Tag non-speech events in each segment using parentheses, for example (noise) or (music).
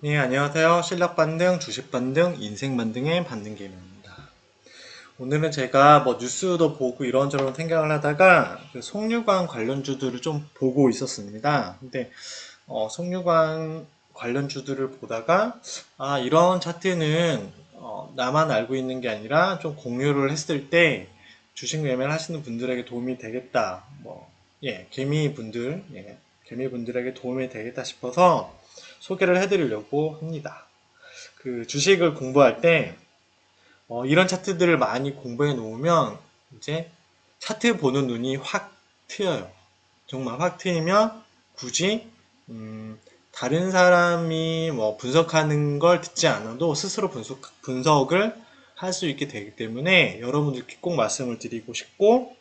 네, 안녕하세요. 실력 반등, 주식 반등, 인생 반등의 반등 게임입니다. 오늘은 제가 뭐 뉴스도 보고 이런저런 생각을 하다가 그 송유관 관련주들을 좀 보고 있었습니다. 근데 어, 송유관 관련주들을 보다가 아 이런 차트는 어, 나만 알고 있는 게 아니라 좀 공유를 했을 때 주식 매매를 하시는 분들에게 도움이 되겠다. 뭐 예, 개미 분들, 예, 개미 분들에게 도움이 되겠다 싶어서 소개를 해드리려고 합니다. 그 주식을 공부할 때 어, 이런 차트들을 많이 공부해 놓으면 이제 차트 보는 눈이 확 트여요. 정말 확 트이면 굳이 음, 다른 사람이 뭐 분석하는 걸 듣지 않아도 스스로 분석, 분석을 할 수 있게 되기 때문에 여러분들께 꼭 말씀을 드리고 싶고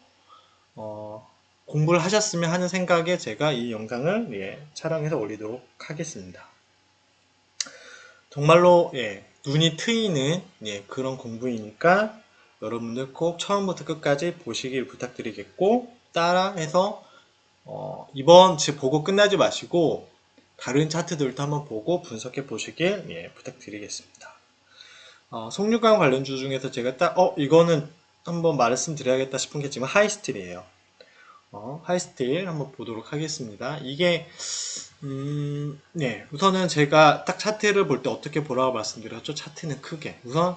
어, 공부를 하셨으면 하는 생각에 제가 이 영상을 예, 촬영해서 올리도록 하겠습니다. 정말로 예, 눈이 트이는 예, 그런 공부이니까 여러분들 꼭 처음부터 끝까지 보시길 부탁드리겠고 따라해서 어, 이번 제 보고 끝나지 마시고 다른 차트들도 한번 보고 분석해 보시길 예, 부탁드리겠습니다. 어, 송유관 관련주 중에서 제가 딱 어, 이거는 한번 말씀드려야겠다 싶은 게 지금 하이스틸이에요. 어, 하이스틸 한번 보도록 하겠습니다. 이게 음, 네, 우선은 제가 딱 차트를 볼 때 어떻게 보라고 말씀드렸죠? 차트는 크게. 우선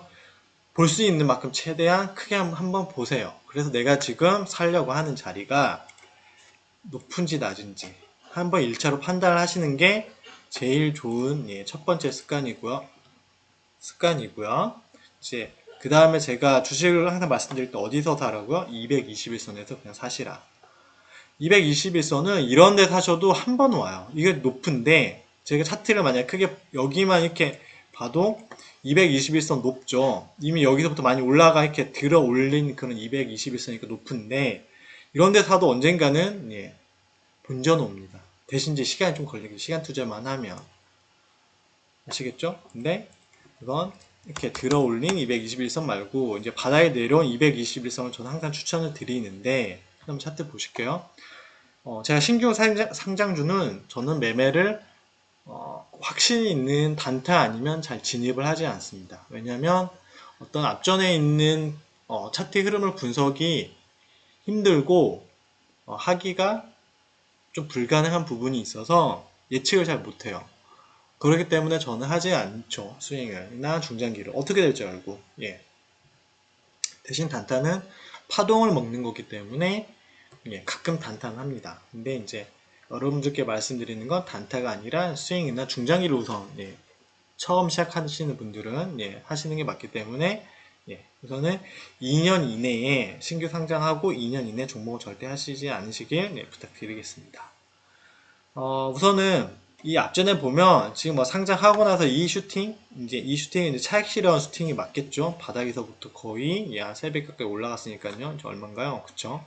볼 수 있는 만큼 최대한 크게 한- 한번 보세요. 그래서 내가 지금 살려고 하는 자리가 높은지 낮은지 한번 1차로 판단을 하시는 게 제일 좋은 예, 첫 번째 습관이고요. 습관이고요. 이제 그 다음에 제가 주식을 항상 말씀드릴 때 어디서 사라고요? 221선에서 그냥 사시라. 221선은 이런 데 사셔도 한 번 와요. 이게 높은데 제가 차트를 만약 크게 여기만 이렇게 봐도 221선 높죠. 이미 여기서부터 많이 올라가 이렇게 들어 올린 그런 221선이니까 높은데 이런 데 사도 언젠가는 예, 본전 옵니다. 대신 이제 시간이 좀 걸리고 시간 투자만 하면 아시겠죠? 근데 이건 이렇게 들어 올린 221선 말고 이제 바닥에 내려온 221선을 저는 항상 추천을 드리는데 한번 차트 보실게요. 어, 제가 신규 상장, 상장 주는 저는 매매를 어, 확신이 있는 단타 아니면 잘 진입을 하지 않습니다. 왜냐하면 어떤 앞전에 있는 어, 차트 흐름을 분석이 힘들고 어, 하기가 좀 불가능한 부분이 있어서 예측을 잘 못해요. 그렇기 때문에 저는 하지 않죠. 스윙을나 중장기를 어떻게 될지 알고 예. 대신 단타는 파동을 먹는 거기 때문에 예, 가끔 단타는 합니다. 근데 이제 여러분들께 말씀드리는 건 단타가 아니라 스윙이나 중장기를 우선 예, 처음 시작하시는 분들은 예, 하시는 게 맞기 때문에 예, 우선은 2년 이내에 신규 상장하고 2년 이내 종목을 절대 하시지 않으시길 예, 부탁드리겠습니다. 어, 우선은 이 앞전에 보면 지금 뭐 상장하고 나서 이 슈팅 이제 이 슈팅이 이제 차익 실현 슈팅이 맞겠죠 바닥에서부터 거의 야 3배 가까이 올라갔으니까요 얼마인가요 그쵸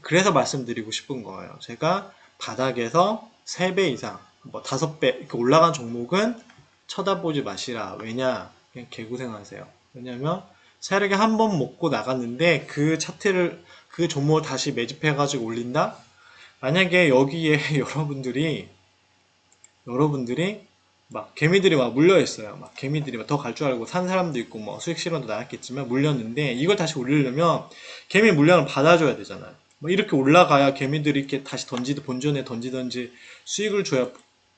그래서 말씀드리고 싶은 거예요. 제가 바닥에서 3배 이상 뭐 5배 이렇게 올라간 종목은 쳐다보지 마시라. 왜냐? 그냥 개고생하세요. 왜냐면 세력이 한 번 먹고 나갔는데 그 차트를 그 종목을 다시 매집해 가지고 올린다? 만약에 여기에 (laughs) 여러분들이 여러분들이 막 개미들이 막 물려 있어요. 막 개미들이 막 더 갈 줄 알고 산 사람도 있고 뭐 수익 실현도 나왔겠지만 물렸는데 이걸 다시 올리려면 개미 물량을 받아줘야 되잖아요. 뭐 이렇게 올라가야 개미들이 이렇게 다시 던지듯 본전에 던지던지 수익을 줘야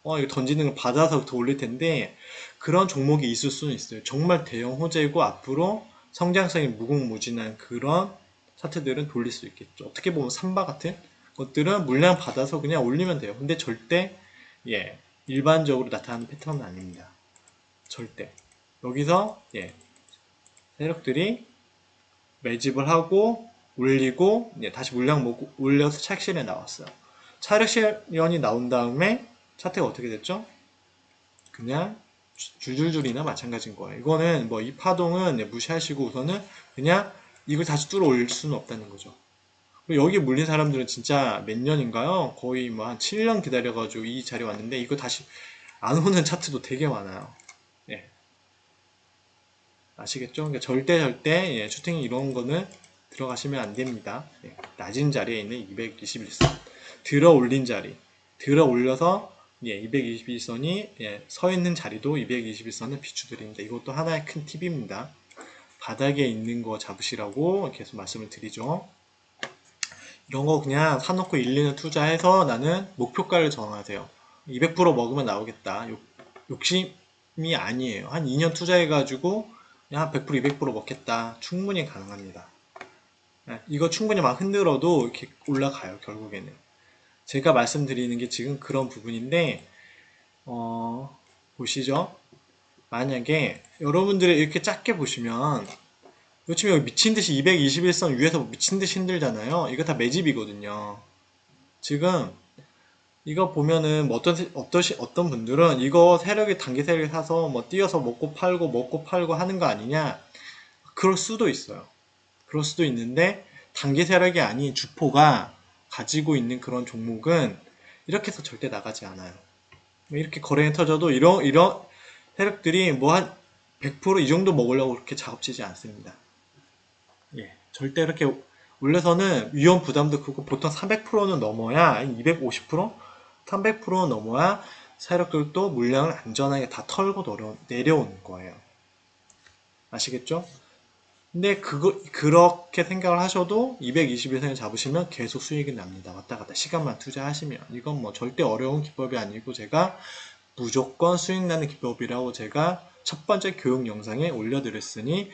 어 이거 던지는 걸 받아서 더 올릴 텐데 그런 종목이 있을 수는 있어요. 정말 대형 호재이고 앞으로 성장성이 무궁무진한 그런 차트들은 돌릴 수 있겠죠. 어떻게 보면 삼바 같은 것들은 물량 받아서 그냥 올리면 돼요. 근데 절대 예 일반적으로 나타나는 패턴은 아닙니다. 절대. 여기서 예, 세력들이 매집을 하고 올리고 예, 다시 물량 먹고 올려서 차익 실현이 나왔어요. 차익 실현이 나온 다음에 차트가 어떻게 됐죠? 그냥 줄줄줄이나 마찬가지인 거예요. 이거는 뭐 이 파동은 예, 무시하시고 우선은 그냥 이걸 다시 뚫어 올릴 수는 없다는 거죠. 여기 물린 사람들은 진짜 몇 년인가요? 거의 뭐 한 7년 기다려가지고 이 자리에 왔는데 이거 다시 안 오는 차트도 되게 많아요. 예. 아시겠죠? 그러니까 절대 절대 예, 슈팅 이런 거는 들어가시면 안 됩니다. 예. 낮은 자리에 있는 221선 들어 올린 자리 들어 올려서 예, 221선이 예, 서 있는 자리도 221선을 비추드립니다. 이것도 하나의 큰 팁입니다. 바닥에 있는 거 잡으시라고 계속 말씀을 드리죠. 이런 거 그냥 사놓고 1, 2년 투자해서 나는 목표가를 정하세요. 200% 먹으면 나오겠다. 욕, 욕심이 아니에요. 한 2년 투자해가지고 한 100%, 200% 먹겠다. 충분히 가능합니다. 예, 이거 충분히 막 흔들어도 이렇게 올라가요, 결국에는. 제가 말씀드리는 게 지금 그런 부분인데, 어, 보시죠. 만약에 여러분들이 이렇게 작게 보시면, 요즘 여기 미친 듯이 221선 위에서 미친 듯이 힘들잖아요. 이거 다 매집이거든요. 지금 이거 보면은 뭐 어떤 세- 어떤 시- 어떤 분들은 이거 세력이 단기 세력이 사서 뭐 뛰어서 먹고 팔고 먹고 팔고 하는 거 아니냐? 그럴 수도 있어요. 그럴 수도 있는데 단기 세력이 아닌 주포가 가지고 있는 그런 종목은 이렇게 해서 절대 나가지 않아요. 뭐 이렇게 거래가 터져도 이런 이런 세력들이 뭐 한 100%이 정도 먹으려고 그렇게 작업치지 않습니다. 예, 절대 이렇게 올려서는 위험 부담도 크고 보통 300%는 넘어야 250%, 300% 넘어야 세력들도 물량을 안전하게 다 털고 내려, 내려오는 거예요. 아시겠죠? 근데 그거 그렇게 생각을 하셔도 221선을 잡으시면 계속 수익이 납니다. 왔다 갔다 시간만 투자하시면 이건 뭐 절대 어려운 기법이 아니고 제가 무조건 수익 나는 기법이라고 제가 첫 번째 교육 영상에 올려드렸으니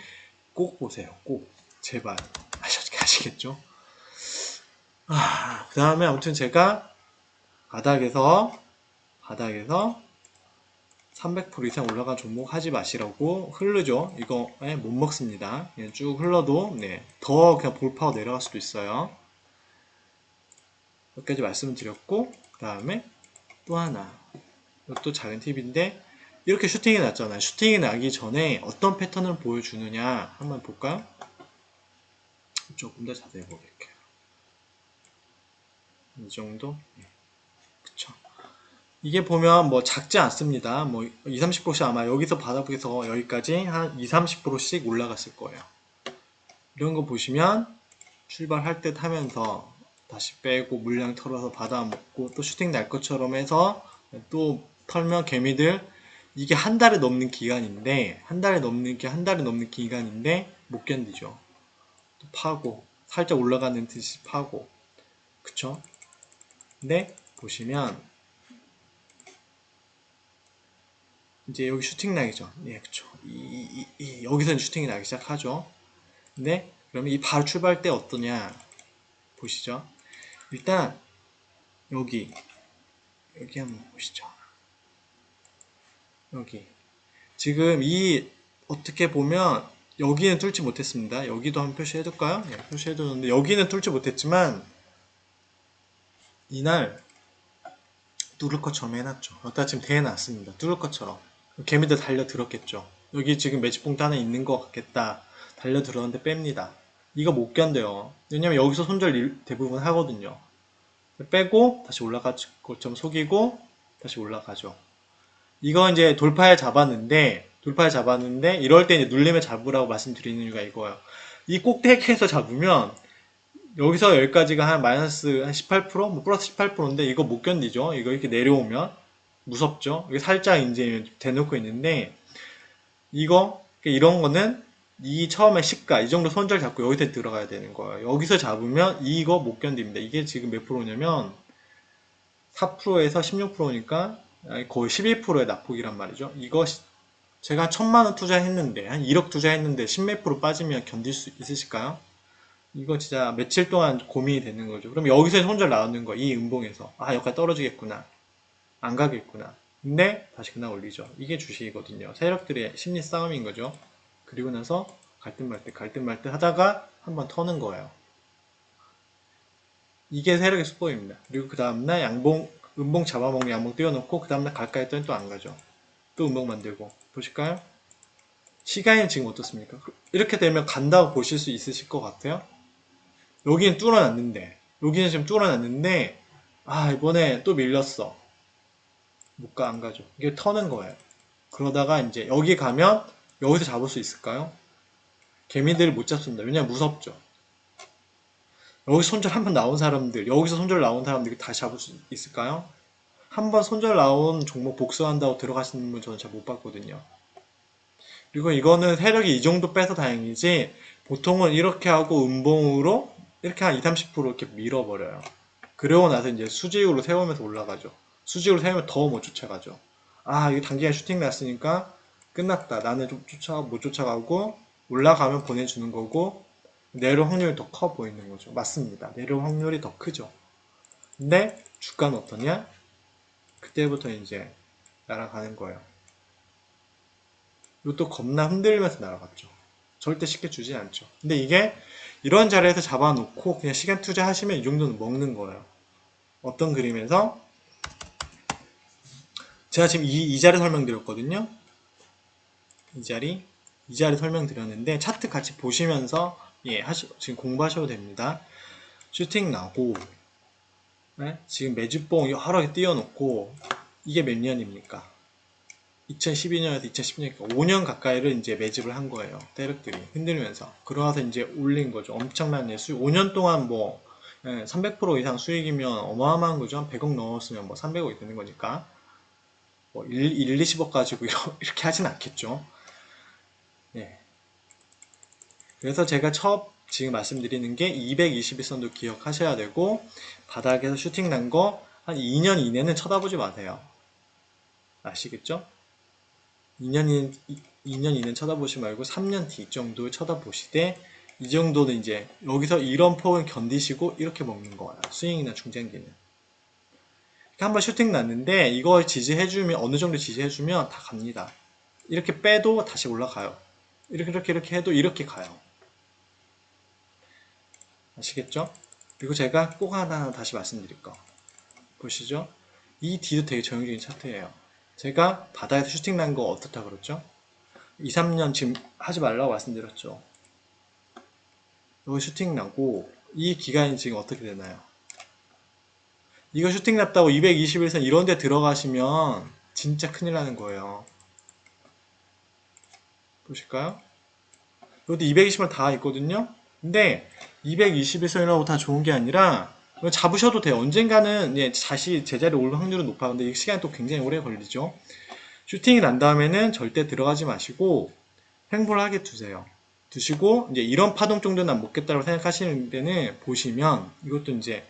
꼭 보세요. 꼭 제발 아시, 아시겠죠? 아, 그 다음에 아무튼 제가 바닥에서 바닥에서 300% 이상 올라간 종목 하지 마시라고 흐르죠. 이거 예, 못 먹습니다. 그냥 쭉 흘러도 네, 더 그냥 볼파워 내려갈 수도 있어요. 여기까지 말씀을 드렸고 그 다음에 또 하나 이것도 작은 팁인데 이렇게 슈팅이 났잖아요. 슈팅이 나기 전에 어떤 패턴을 보여주느냐 한번 볼까요? 조금 더 자세히 보겠게요. 이 정도? 네. 이게 보면 뭐 작지 않습니다. 뭐 20, 30%씩 아마 여기서 바닥에서 여기까지 한 20, 30%씩 올라갔을 거예요. 이런 거 보시면 출발할 듯 하면서 다시 빼고 물량 털어서 받아먹고 또 슈팅 날 것처럼 해서 또 털면 개미들 이게 한 달에 넘는 기간인데 한 달에 넘는 게 한 달에 넘는 기간인데 못 견디죠. 또 파고 살짝 올라가는 듯이 파고 그쵸? 근데 보시면 이제 여기 슈팅 나기죠. 예, 그쵸. 이, 이, 이, 여기서는 슈팅이 나기 시작하죠. 근데 그러면 이 바로 출발 때 어떠냐 보시죠. 일단 여기 여기 한번 보시죠. 여기 지금 이 어떻게 보면 여기는 뚫지 못했습니다. 여기도 한번 표시해 둘까요? 네, 표시해 두는데 여기는 뚫지 못했지만 이날 뚫을 것처럼 해놨죠. 여기다 지금 대해놨습니다. 뚫을 것처럼. 개미들 달려들었겠죠. 여기 지금 매직봉도 하나 있는 것 같겠다. 달려들었는데 뺍니다. 이거 못 견뎌요. 왜냐면 여기서 손절 일- 대부분 하거든요. 빼고 다시 올라갈 것처럼 속이고 다시 올라가죠. 이거 이제 돌파에 잡았는데 돌파에 잡았는데 이럴 때 이제 눌림에 잡으라고 말씀드리는 이유가 이거예요. 이 꼭대기에서 잡으면 여기서 여기까지가 한 마이너스 한 18%? 뭐 플러스 18%인데 이거 못 견디죠. 이거 이렇게 내려오면 무섭죠. 이게 살짝 이제 대놓고 있는데 이거 이런 거는 이 처음에 시가 이 정도 손절 잡고 여기서 들어가야 되는 거예요. 여기서 잡으면 이거 못 견딥니다. 이게 지금 몇 프로냐면 4%에서 16%니까 거의 11%의 낙폭이란 말이죠. 이거 시- 제가 한 천만 원 투자했는데 한 1억 투자했는데 10몇 프로 빠지면 견딜 수 있으실까요? 이거 진짜 며칠 동안 고민이 되는 거죠. 그럼 여기서 손절 나오는 거, 이 음봉에서. 아, 여기까지 떨어지겠구나. 안 가겠구나. 근데 다시 그날 올리죠. 이게 주식이거든요. 세력들의 심리 싸움인 거죠. 그리고 나서 갈등 말듯 갈등 말듯 하다가 한번 터는 거예요. 이게 세력의 수법입니다. 그리고 그 다음날 양봉, 음봉 잡아먹는 양봉 띄워놓고 그 다음날 갈까 했더니 또 안 가죠. 또 음봉 만들고. 보실까요? 시간이 지금 어떻습니까? 이렇게 되면 간다고 보실 수 있으실 것 같아요. 여기는 뚫어놨는데, 여기는 지금 뚫어놨는데, 아, 이번에 또 밀렸어. 못 가, 안 가죠. 이게 터는 거예요. 그러다가 이제 여기 가면 여기서 잡을 수 있을까요? 개미들을 못 잡습니다. 왜냐면 무섭죠. 여기 손절 한 번 나온 사람들, 여기서 손절 나온 사람들이 다시 잡을 수 있을까요? 한 번 손절 나온 종목 복수한다고 들어가시는 분 저는 잘 못 봤거든요. 그리고 이거는 세력이 이 정도 빼서 다행이지 보통은 이렇게 하고 음봉으로 이렇게 한 2, 30% 이렇게 밀어버려요. 그러고 나서 이제 수직으로 세우면서 올라가죠. 수직으로 세우면 더 못 쫓아가죠. 아, 이거 단기간 슈팅 났으니까 끝났다. 나는 좀 쫓아, 못 쫓아가고 올라가면 보내주는 거고 내려올 확률이 더 커 보이는 거죠. 맞습니다. 내려올 확률이 더 크죠. 근데 주가는 어떠냐? 그때부터 이제 날아가는 거예요. 이것도 겁나 흔들면서 날아갔죠. 절대 쉽게 주지 않죠. 근데 이게 이런 자리에서 잡아놓고 그냥 시간 투자하시면 이 정도는 먹는 거예요. 어떤 그림에서 제가 지금 이, 이 자리 설명드렸거든요. 이 자리, 이 자리 설명드렸는데 차트 같이 보시면서 예, 하시, 지금 공부하셔도 됩니다. 슈팅 나고 네? 지금 매주봉 개 띄워놓고 이게 몇 년입니까? 2012년에서 2010년이니까 5년 가까이를 이제 매집을 한 거예요. 세력들이 흔들면서. 그러면서 이제 올린 거죠. 엄청난 수 5년 동안 뭐 300% 이상 수익이면 어마어마한 거죠. 한 100억 넣었으면 뭐 300억이 되는 거니까. 뭐 1, 1 20억 가지고 이렇게 하진 않겠죠. 예. 그래서 제가 첫 지금 말씀드리는 게 221선도 기억하셔야 되고 바닥에서 슈팅 난 거 한 2년 이내는 쳐다보지 마세요. 아시겠죠? 2년, 2년 이내 쳐다보지 말고 3년 뒤 정도 쳐다보시되 이 정도는 이제 여기서 이런 폭은 견디시고 이렇게 먹는 거예요. 스윙이나 중장기는. 한번 슈팅 났는데 이걸 지지해주면 어느 정도 지지해주면 다 갑니다. 이렇게 빼도 다시 올라가요. 이렇게 이렇게 이렇게 해도 이렇게 가요. 아시겠죠? 그리고 제가 꼭 하나 다시 말씀드릴 거 보시죠. 이 D도 되게 전형적인 차트예요. 제가 바다에서 슈팅 난 거 어떻다 그랬죠? 2, 3년 지금 하지 말라고 말씀드렸죠. 여기 슈팅 나고 이 기간이 지금 어떻게 되나요? 이거 슈팅 났다고 221선 이런 데 들어가시면 진짜 큰일 나는 거예요. 보실까요? 여기도 220만 다 있거든요? 근데 221선이라고 다 좋은 게 아니라 잡으셔도 돼요. 언젠가는 예, 다시 제자리에 올 확률은 높아. 근데 이 시간이 또 굉장히 오래 걸리죠. 슈팅이 난 다음에는 절대 들어가지 마시고 횡보를 하게 두세요. 두시고 이제 이런 파동 정도는 난 먹겠다고 생각하시는 데는 보시면 이것도 이제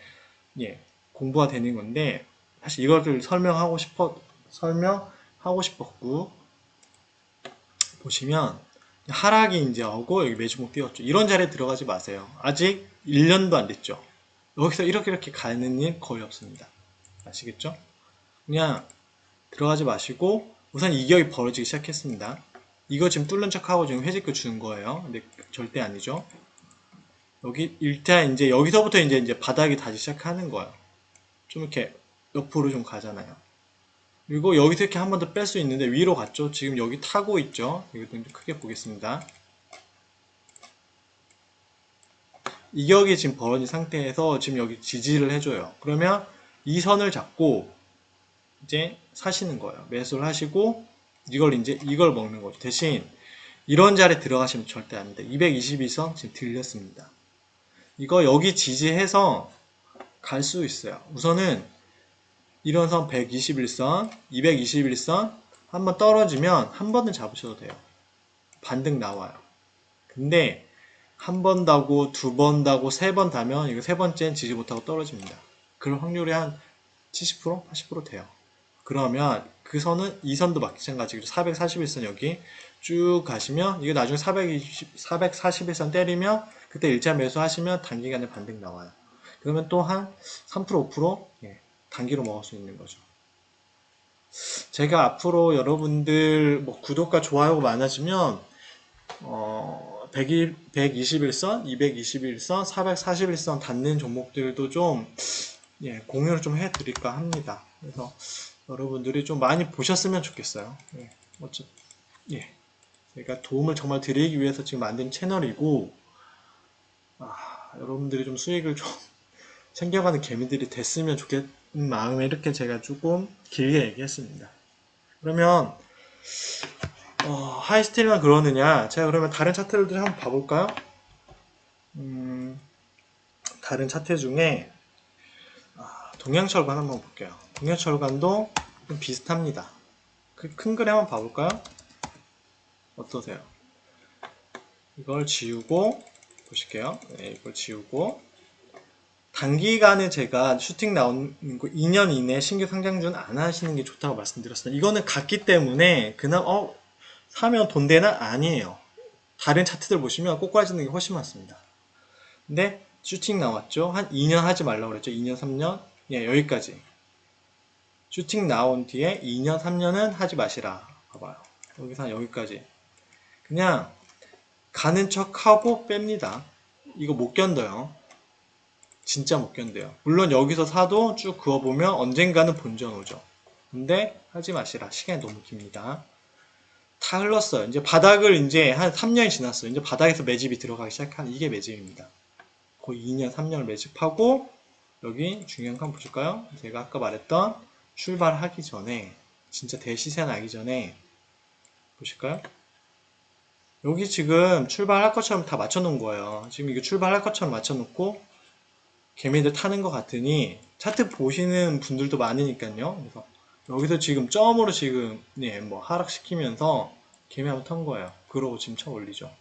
예, 공부가 되는 건데 사실 이것을 설명하고 싶어 설명하고 싶었고 보시면 하락이 이제 오고 여기 매주목 띄웠죠. 이런 자리에 들어가지 마세요. 아직 1년도 안 됐죠. 여기서 이렇게 이렇게 가는 일 거의 없습니다. 아시겠죠? 그냥 들어가지 마시고 우선 이격이 벌어지기 시작했습니다. 이거 지금 뚫는 척하고 지금 회직을 주는 거예요. 근데 절대 아니죠. 여기 일단 이제 여기서부터 이제 이제 바닥이 다시 시작하는 거예요. 좀 이렇게 옆으로 좀 가잖아요. 그리고 여기서 이렇게 한 번 더 뺄 수 있는데 위로 갔죠. 지금 여기 타고 있죠. 이것도 좀 크게 보겠습니다. 이격이 지금 벌어진 상태에서 지금 여기 지지를 해줘요. 그러면 이 선을 잡고 이제 사시는 거예요. 매수를 하시고 이걸 이제 이걸 먹는 거죠. 대신 이런 자리에 들어가시면 절대 안 돼. 222선 지금 들렸습니다. 이거 여기 지지해서 갈 수 있어요. 우선은 이런 선 121선, 221선 한번 떨어지면 한 번은 잡으셔도 돼요. 반등 나와요. 근데 한 번 다고 두 번 다고 세 번 다면 이거 세 번째는 지지 못하고 떨어집니다. 그럴 확률이 한 70%, 80% 돼요. 그러면 그 선은 이 선도 마찬가지로 441선 여기 쭉 가시면 이게 나중에 420, 441선 때리면 그때 일자 매수 하시면 단기간에 반등 나와요. 그러면 또 한 3% 5% 예, 단기로 먹을 수 있는 거죠. 제가 앞으로 여러분들 뭐 구독과 좋아요가 많아지면 어, 100일, 121선, 221선, 441선 닿는 종목들도 좀 예, 공유를 좀 해드릴까 합니다. 그래서 여러분들이 좀 많이 보셨으면 좋겠어요. 예, 어쩌, 예, 제가 도움을 정말 드리기 위해서 지금 만든 채널이고 아, 여러분들이 좀 수익을 좀 챙겨가는 개미들이 됐으면 좋겠는 마음에 이렇게 제가 조금 길게 얘기했습니다. 그러면 어, 하이스틸만 그러느냐? 제가 그러면 다른 차트를 한번 봐볼까요? 음, 다른 차트 중에 아, 동양철관 한번 볼게요. 동해철관도 좀 비슷합니다. 그 큰 그림 한번 봐볼까요? 어떠세요? 이걸 지우고 보실게요. 네, 이걸 지우고 단기간에 제가 슈팅 거 2년 이내 신규 상장준 안 하시는 게 좋다고 말씀드렸습니다. 이거는 같기 때문에 그냥 어 사면 돈 되나 아니에요. 다른 차트들 보시면 꼬꾸라지는 게 훨씬 많습니다. 근데 슈팅 나왔죠. 한 2년 하지 말라고 그랬죠. 2년, 3년. 예, 여기까지. 슈팅 나온 뒤에 2년, 3년은 하지 마시라. 봐봐요. 여기서 한 여기까지. 그냥 가는 척하고 뺍니다. 이거 못 견뎌요. 진짜 못 견뎌요. 물론 여기서 사도 쭉 그어보면 언젠가는 본전 오죠. 근데 하지 마시라. 시간이 너무 깁니다. 다 흘렀어요. 이제 바닥을 이제 한 3년이 지났어요. 이제 바닥에서 매집이 들어가기 시작한 이게 매집입니다. 거의 2년, 3년을 매집하고 여기 중요한 거 한번 보실까요? 제가 아까 말했던 출발하기 전에 진짜 대시세 나기 전에 보실까요? 여기 지금 출발할 것처럼 다 맞춰놓은 거예요. 지금 이게 출발할 것처럼 맞춰놓고 개미들 타는 것 같으니 차트 보시는 분들도 많으니까요. 그래서 여기서 지금 점으로 지금 네, 뭐 하락시키면서 개미 한번 탄 거예요. 그러고 지금 쳐 올리죠.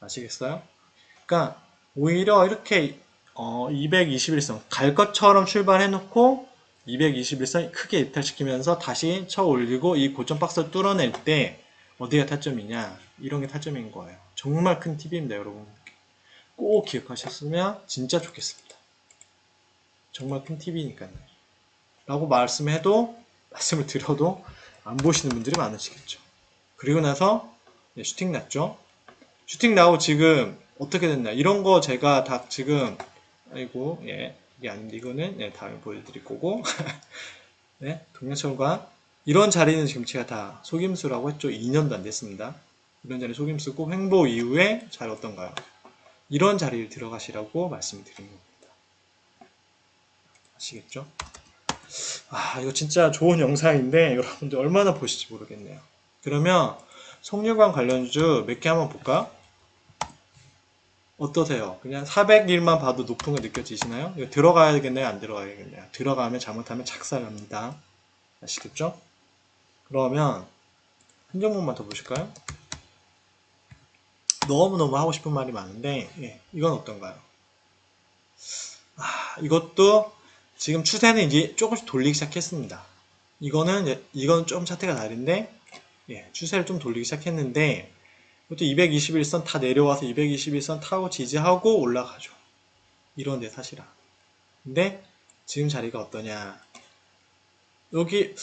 아시겠어요? 그러니까 오히려 이렇게 어, 221선 갈 것처럼 출발해놓고 221선 크게 이탈시키면서 다시 쳐 올리고 이 고점 박스를 뚫어낼 때 어디가 타점이냐 이런 게 타점인 거예요. 정말 큰 팁입니다, 여러분. 꼭 기억하셨으면 진짜 좋겠습니다. 정말 큰 팁이니까요. 라고 말씀해도 말씀을 드려도 안 보시는 분들이 많으시겠죠. 그리고 나서 네, 슈팅 났죠. 슈팅 나고 지금 어떻게 됐나 이런 거 제가 다 지금 아이고 예 이게 아닌데 이거는 네, 다음에 보여드릴 거고 (laughs) 네 동양철관 이런 자리는 지금 제가 다 속임수라고 했죠 2년도 안 됐습니다 이런 자리 속임수고 횡보 이후에 자리 어떤가요 이런 자리를 들어가시라고 말씀드리는 겁니다 아시겠죠 아 이거 진짜 좋은 영상인데 여러분들 얼마나 보실지 모르겠네요 그러면 송유관 관련주 몇 개 한번 볼까요 어떠세요? 그냥 401만 봐도 높은 거 느껴지시나요? 이거 들어가야겠네요? 안 들어가야겠네요? 들어가면 잘못하면 착살납니다. 아시겠죠? 그러면 한 종목만 더 보실까요? 너무너무 하고 싶은 말이 많은데 예, 이건 어떤가요? 아, 이것도 지금 추세는 이제 조금씩 돌리기 시작했습니다. 이거는 이건 좀 차트가 다른데 예, 추세를 좀 돌리기 시작했는데 이것도 221선 다 내려와서 221선 타고 지지하고 올라가죠. 이런데 사실은. 근데 지금 자리가 어떠냐. 여기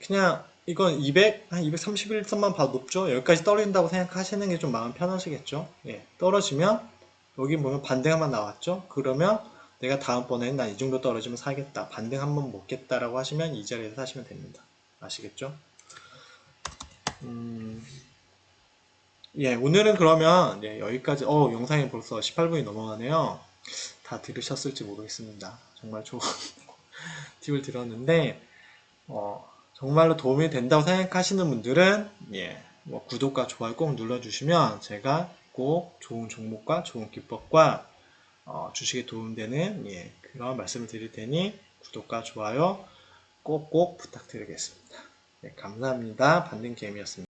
그냥 이건 200, 한 231선만 봐도 높죠. 여기까지 떨어진다고 생각하시는 게 좀 마음 편하시겠죠. 예, 떨어지면 여기 보면 반등한번 나왔죠. 그러면 내가 다음번에는 난이 정도 떨어지면 사겠다. 반등 한 번 먹겠다라고 하시면 이 자리에서 사시면 됩니다. 아시겠죠? 음, 예, 오늘은 그러면 예, 여기까지, 어, 영상이 벌써 18분이 넘어가네요. 다 들으셨을지 모르겠습니다. 정말 좋은 (laughs) 팁을 들었는데, 어, 정말로 도움이 된다고 생각하시는 분들은, 예, 뭐 구독과 좋아요 꼭 눌러주시면 제가 꼭 좋은 종목과 좋은 기법과 어, 주식에 도움되는 예, 그런 말씀을 드릴 테니 구독과 좋아요 꼭꼭 부탁드리겠습니다. 네, 감사합니다. 반등개미였습니다.